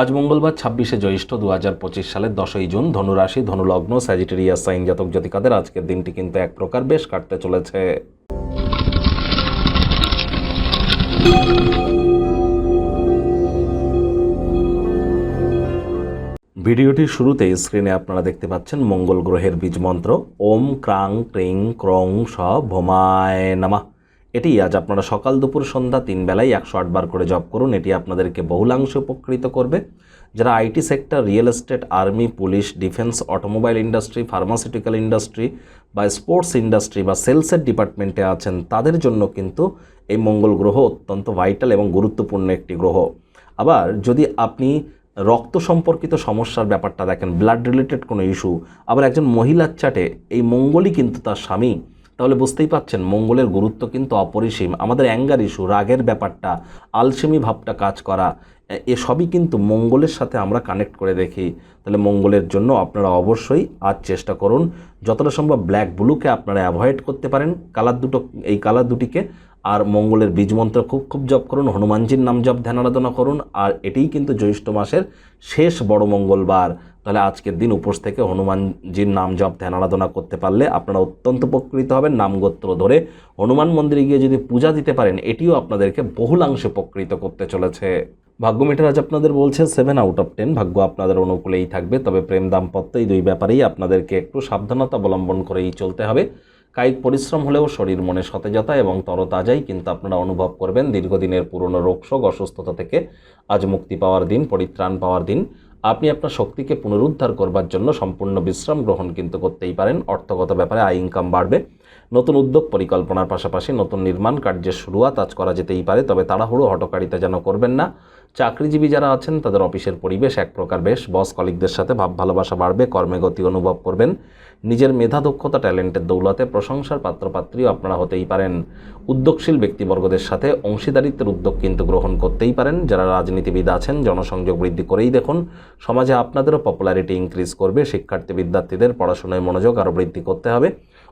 আজ মঙ্গলবার ছাব্বিশে জ্যৈষ্ঠ দু হাজার পঁচিশ সালের দশই জুন ধনুরাশি, ধনুলগ্ন, স্যাজিটেরিয়াস সাইন জাতক জাতিকাদের আজকের দিনটি কিন্তু এক প্রকার বেশ কাটতে চলেছে। ভিডিওটির শুরুতেই স্ক্রিনে আপনারা দেখতে পাচ্ছেন মঙ্গল গ্রহের বীজ মন্ত্র, ওম ক্রাং, ক্রিং, ক্রং, স, ভোমায়, নামা। এটি আজ আপনারা সকাল দুপুর সন্ধ্যা তিন বেলায় একশো আটবার করে জব করুন। এটি আপনাদেরকে বহুলাংশে উপকৃত করবে। যারা IT sector, real estate, army, police, defence, automobile industry, pharmaceutical industry বা স্পোর্টস ইন্ডাস্ট্রি বা সেলসের ডিপার্টমেন্টে আছেন, তাদের জন্য কিন্তু এই মঙ্গল গ্রহ অত্যন্ত ভাইটাল এবং গুরুত্বপূর্ণ একটি গ্রহ। আবার যদি আপনি রক্ত সম্পর্কিত সমস্যার ব্যাপারটা দেখেন, ব্লাড রিলেটেড কোনো ইস্যু, আবার একজন মহিলার চাটে এই মঙ্গলই কিন্তু তার স্বামী তাহলে বুঝতেই পাচ্ছেন মঙ্গলের গুরুত্ব কিন্তু অপরিসীম। আমাদের অ্যাঙ্গার ইস্যু রাগের ব্যাপারটা আলসেমি ভাবটা কাজ করা এসবই কিন্তু মঙ্গলের সাথে আমরা কানেক্ট করে দেখি। তাহলে মঙ্গলের জন্য আপনারা অবশ্যই আজ চেষ্টা করুন, যতটা সম্ভব ব্ল্যাক ব্লুকে আপনারা অ্যাভয়েড করতে পারেন। কালার দুটো, এই কালার দুটিকে আর মঙ্গলের বীজ মন্ত্র খুব খুব জপ করুন, হনুমানজির নাম জপ ধ্যান আরাধনা করুন, আর এটিই কিন্তু জ্যৈষ্ঠ মাসের শেষ বড় মঙ্গলবার। তাহলে আজকের দিন উপোস থেকে হনুমানজির নাম জপ ধ্যান আরাধনা করতে পারলে আপনারা অত্যন্ত উপকৃত হবেন নামগোত্র ধরে। হনুমান মন্দিরে গিয়ে যদি পূজা দিতে পারেন, এটিও আপনাদেরকে বহুলাংশে উপকৃত করতে চলেছে। ভাগ্য মিটার আজ আপনাদের বলছে সেভেন আউট অফ টেন ভাগ্য আপনাদের অনুকূলেই থাকবে। তবে প্রেম দাম্পত্য এই দুই ব্যাপারেই আপনাদেরকে একটু সাবধানতা অবলম্বন করেই চলতে হবে। কায়িক পরিশ্রম হলেও শরীর মনে সতেজতা এবং তরতাজাই কিন্তু আপনারা অনুভব করবেন দীর্ঘদিনের পুরনো রোগশোক অসুস্থতা থেকে আজ মুক্তি পাওয়ার দিন, পরিত্রাণ পাওয়ার দিন। আপনি আপনার শক্তিকে পুনরুদ্ধার করবার জন্য সম্পূর্ণ বিশ্রাম গ্রহণ কিন্তু করতেই পারেন। অর্থগত ব্যাপারে আয় ইনকাম বাড়বে। নতুন উদ্যোগ পরিকল্পনার পাশাপাশি নতুন নির্মাণ কার্যের শুরুয়াত আজ করা যেতেই পারে, তবে তাড়াহুড়ো হটকারিতা যেন করবেন না। চাকরিজীবী যারা আছেন, তাদের অফিসের পরিবেশ এক প্রকার বেশ। বস কলিকদের সাথে ভাব ভালোবাসা বাড়বে কর্মে গতি অনুভব করবেন। নিজের মেধা, দক্ষতা, ট্যালেন্টের দৌলতে প্রশংসার পাত্রপাত্রীও আপনারা হতেই পারেন। উদ্যোগশীল ব্যক্তিবর্গদের সাথে অংশীদারিত্বের উদ্যোগ কিন্তু গ্রহণ করতেই পারেন। যারা রাজনীতিবিদ আছেন, জনসংযোগ বৃদ্ধি করেই দেখুন। সমাজে আপনাদেরও পপুলারিটি ইনক্রিজ করবে। শিক্ষার্থী, বিদ্যার্থীদের পড়াশোনায় মনোযোগ আরও বৃদ্ধি করতে হবে।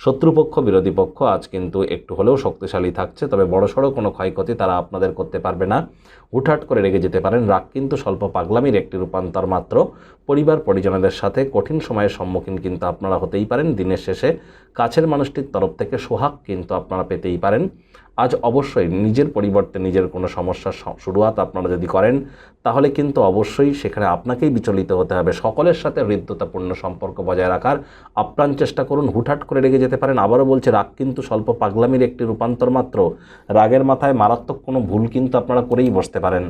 শত্রুপক্ষ, বিরোধী পক্ষ আজ কিন্তু একটু হলেও শক্তিশালী থাকছে, তবে বড়সড় কোনো ক্ষয়ক্ষতি তারা আপনাদের করতে পারবে না। হুটহাট করে রেগে যেতে পারেন। রাগ কিন্তু স্বল্প পাগলামির একটি রূপান্তর মাত্র। পরিবার, পরিজনদের সাথে কঠিন সময়ের সম্মুখীন কিন্তু আপনারা হতেই পারেন। দিনের শেষে কাছের মানুষটির তরফ থেকে সোহাগ কিন্তু আপনারা পেতেই পারেন। আজ অবশ্যই নিজের পরিবর্তে নিজের কোনো সমস্যার শুরুয়াত আপনারা যদি করেন, তাহলে কিন্তু অবশ্যই সেখানে আপনাকেই বিচলিত হতে হবে। সকলের সাথে হৃদ্যতাপূর্ণ সম্পর্ক বজায় রাখার আপ্রাণ চেষ্টা করুন। হুটহাট করে রেগে যেতে পারেন। আবারও বলছে, রাগ কিন্তু স্বল্প পাগলামির একটি রূপান্তর মাত্র। রাগের মাথায় মারাত্মক কোনো ভুল কিন্তু আপনারা করেই বসতে পারেন।